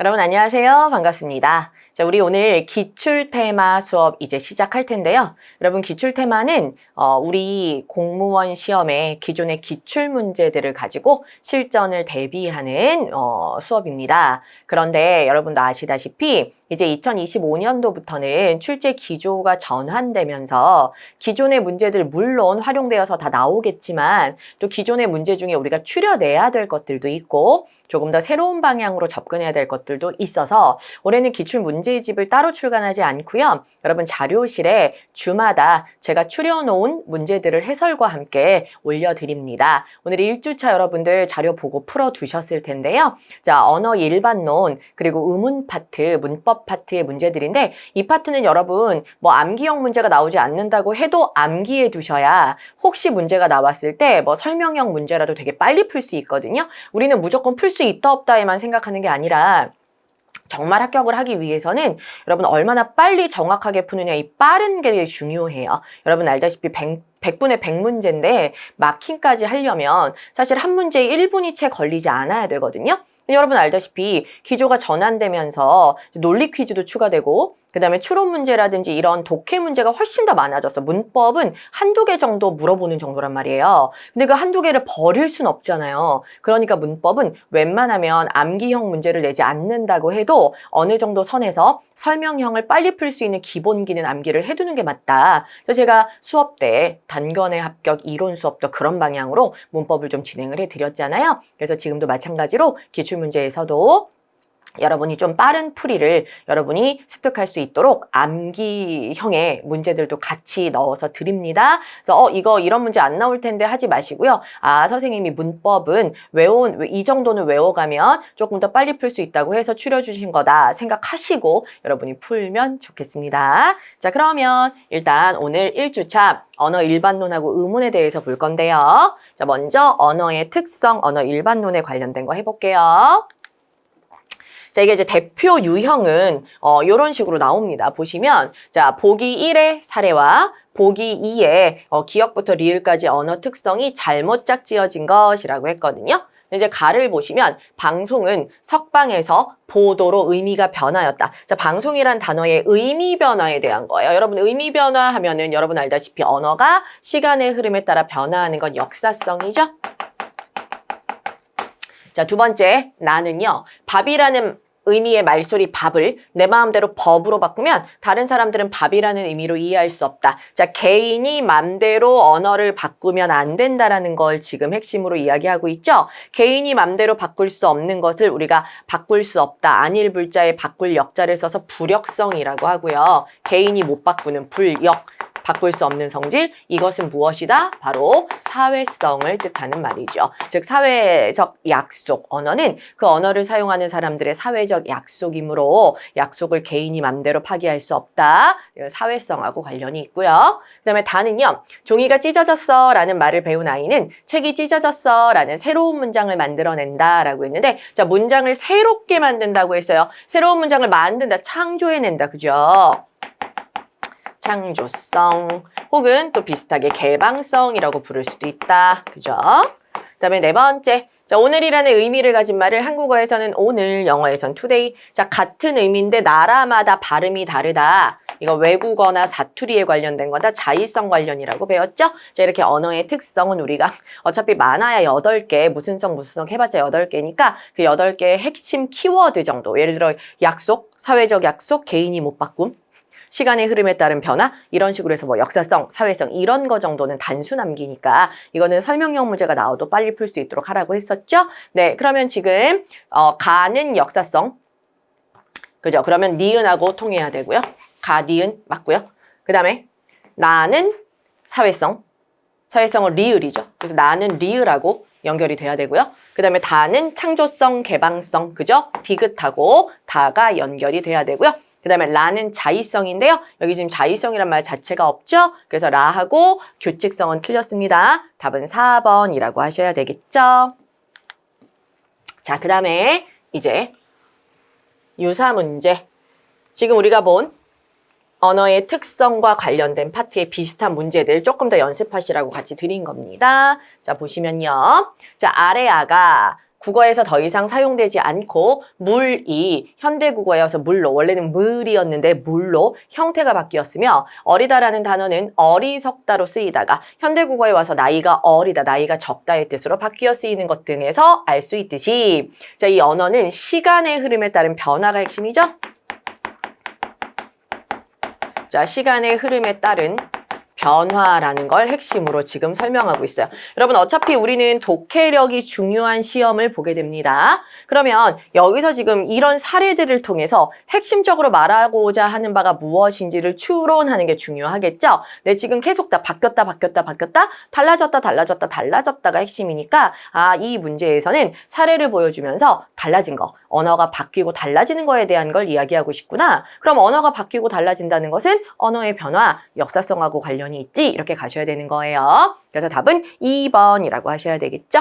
여러분 안녕하세요. 반갑습니다. 자, 우리 오늘 기출 테마 수업 이제 시작할 텐데요. 여러분 기출 테마는 어, 우리 공무원 시험의 기존의 기출 문제들을 가지고 실전을 대비하는 어, 수업입니다. 그런데 여러분도 아시다시피 이제 2025년도부터는 출제 기조가 전환되면서 기존의 문제들 물론 활용되어서 다 나오겠지만 또 기존의 문제 중에 우리가 추려내야 될 것들도 있고 조금 더 새로운 방향으로 접근해야 될 것들도 있어서 올해는 기출 문제집을 따로 출간하지 않고요. 여러분 자료실에 주마다 제가 추려놓은 문제들을 해설과 함께 올려드립니다. 오늘 1주차 여러분들 자료 보고 풀어두셨을 텐데요. 자, 언어 일반론 그리고 의문 파트, 문법 파트의 문제들인데 이 파트는 여러분 뭐 암기형 문제가 나오지 않는다고 해도 암기해 두셔야 혹시 문제가 나왔을 때 뭐 설명형 문제라도 되게 빨리 풀 수 있거든요. 우리는 무조건 풀 수 있다 없다에만 생각하는 게 아니라 정말 합격을 하기 위해서는 여러분 얼마나 빨리 정확하게 푸느냐 이 빠른 게 중요해요. 여러분 알다시피 100, 100분의 100문제인데 마킹까지 하려면 사실 한 문제에 1분이 채 걸리지 않아야 되거든요. 여러분 알다시피 기조가 전환되면서 논리 퀴즈도 추가되고 그 다음에 추론 문제라든지 이런 독해 문제가 훨씬 더 많아졌어. 문법은 한두 개 정도 물어보는 정도란 말이에요. 근데 그 한두 개를 버릴 순 없잖아요. 그러니까 문법은 웬만하면 암기형 문제를 내지 않는다고 해도 어느 정도 선에서 설명형을 빨리 풀 수 있는 기본기는 암기를 해두는 게 맞다. 그래서 제가 수업 때 단견의 합격 이론 수업도 그런 방향으로 문법을 좀 진행을 해드렸잖아요. 그래서 지금도 마찬가지로 기출 문제에서도 여러분이 좀 빠른 풀이를 여러분이 습득할 수 있도록 암기형의 문제들도 같이 넣어서 드립니다. 그래서 어 이거 이런 문제 안 나올 텐데 하지 마시고요. 아 선생님이 문법은 외운 이 정도는 외워가면 조금 더 빨리 풀 수 있다고 해서 추려주신 거다 생각하시고 여러분이 풀면 좋겠습니다. 자 그러면 일단 오늘 1주차 언어 일반론하고 의문에 대해서 볼 건데요. 자 먼저 언어의 특성, 언어 일반론에 관련된 거 해볼게요. 자, 이게 이제 대표 유형은 어 요런 식으로 나옵니다. 보시면 자, 보기 1의 사례와 보기 2의 어, 기억부터 리을까지 언어 특성이 잘못 짝지어진 것이라고 했거든요. 이제 가를 보시면 방송은 석방에서 보도로 의미가 변하였다. 자, 방송이란 단어의 의미 변화에 대한 거예요. 여러분 의미 변화 하면은 여러분 알다시피 언어가 시간의 흐름에 따라 변화하는 건 역사성이죠. 자, 두 번째, 나는요, 밥이라는 의미의 말소리 밥을 내 마음대로 법으로 바꾸면 다른 사람들은 밥이라는 의미로 이해할 수 없다. 자, 개인이 맘대로 언어를 바꾸면 안 된다라는 걸 지금 핵심으로 이야기하고 있죠. 개인이 맘대로 바꿀 수 없는 것을 우리가 바꿀 수 없다. 안일 불자에 바꿀 역자를 써서 불역성이라고 하고요. 개인이 못 바꾸는 불역. 바꿀 수 없는 성질 이것은 무엇이다? 바로 사회성을 뜻하는 말이죠. 즉 사회적 약속 언어는 그 언어를 사용하는 사람들의 사회적 약속이므로 약속을 개인이 맘대로 파기할 수 없다. 사회성하고 관련이 있고요. 그다음에 다는요. 종이가 찢어졌어 라는 말을 배운 아이는 책이 찢어졌어 라는 새로운 문장을 만들어낸다 라고 했는데 자 문장을 새롭게 만든다고 했어요. 새로운 문장을 만든다 창조해낸다 그죠? 창조성 혹은 또 비슷하게 개방성이라고 부를 수도 있다. 그죠? 그 다음에 네 번째. 자, 오늘이라는 의미를 가진 말을 한국어에서는 오늘, 영어에선 today. 자, 같은 의미인데 나라마다 발음이 다르다. 이거 외국어나 사투리에 관련된 거다. 자의성 관련이라고 배웠죠? 자, 이렇게 언어의 특성은 우리가 어차피 많아야 8개, 무슨 성, 무슨 성 해봤자 8개니까 그 8개의 핵심 키워드 정도. 예를 들어 약속, 사회적 약속, 개인이 못 바꿈. 시간의 흐름에 따른 변화 이런 식으로 해서 뭐 역사성, 사회성 이런 거 정도는 단순 암기니까 이거는 설명형 문제가 나와도 빨리 풀 수 있도록 하라고 했었죠. 네, 그러면 지금 어, 가는 역사성 그죠? 그러면 니은하고 통해야 되고요. 가, 니은 맞고요. 그 다음에 나는 사회성 사회성은 리을이죠. 그래서 나는 리을하고 연결이 돼야 되고요. 그 다음에 다는 창조성, 개방성, 그죠? 디귿하고 다가 연결이 돼야 되고요. 그 다음에 라는 자의성인데요. 여기 지금 자의성이란 말 자체가 없죠? 그래서 라하고 규칙성은 틀렸습니다. 답은 4번이라고 하셔야 되겠죠? 자, 그 다음에 이제 유사 문제. 지금 우리가 본 언어의 특성과 관련된 파트의 비슷한 문제들 조금 더 연습하시라고 같이 드린 겁니다. 자, 보시면요. 자, 아래아가 국어에서 더 이상 사용되지 않고 물이 현대 국어에 와서 물로 원래는 물이었는데 물로 형태가 바뀌었으며 어리다라는 단어는 어리석다로 쓰이다가 현대 국어에 와서 나이가 어리다, 나이가 적다의 뜻으로 바뀌어 쓰이는 것 등에서 알 수 있듯이 자, 이 언어는 시간의 흐름에 따른 변화가 핵심이죠. 자, 시간의 흐름에 따른 변화라는 걸 핵심으로 지금 설명하고 있어요. 여러분 어차피 우리는 독해력이 중요한 시험을 보게 됩니다. 그러면 여기서 지금 이런 사례들을 통해서 핵심적으로 말하고자 하는 바가 무엇인지를 추론하는 게 중요하겠죠. 네, 지금 계속 다 바뀌었다 바뀌었다 바뀌었다 달라졌다 달라졌다 달라졌다가 핵심이니까 아, 이 문제에서는 사례를 보여주면서 달라진 거, 언어가 바뀌고 달라지는 거에 대한 걸 이야기하고 싶구나. 그럼 언어가 바뀌고 달라진다는 것은 언어의 변화, 역사성하고 관련 이 있지 이렇게 가셔야 되는 거예요. 그래서 답은 2번이라고 하셔야 되겠죠.